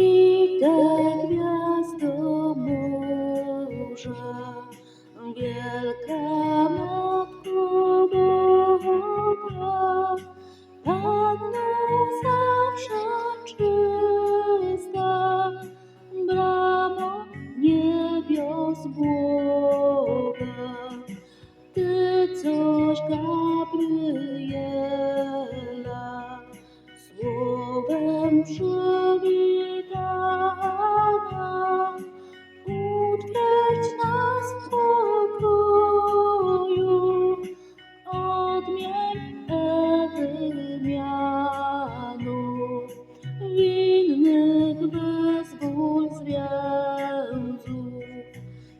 I te gwiazdo morza, wielka Matko Boga, Panno zawsze czysta, bramo niebios Boga. Ty coś Gabriela słowem przywitana,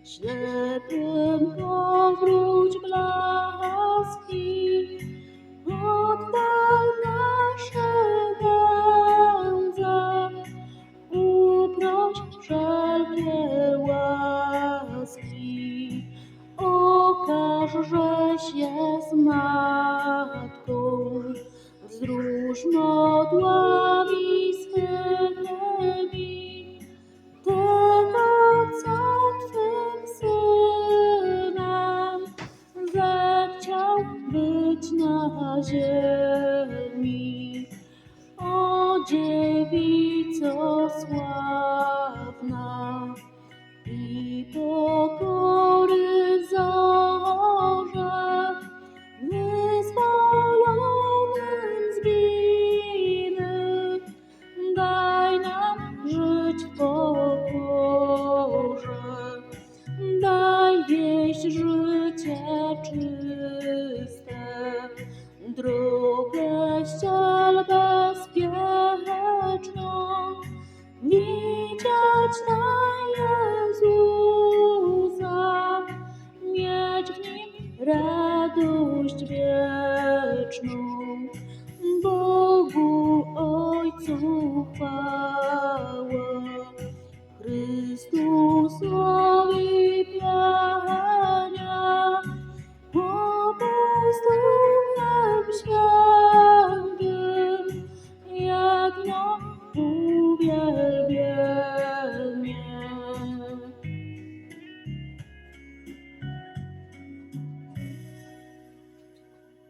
Ślepym powróć blaski, oddal nasze nędze, uproś wszelkie łaski. Okaż, żeś jest matką, wzrusz modłami dziewico sławna i pokory zorze, wyzwolonym z winy, daj nam żyć w pokorze, daj wieść życie czyste, radość wieczną. Bogu Ojcu chwała, Chrystusowi piania, Apostolem świętym, jak nam uwierzył.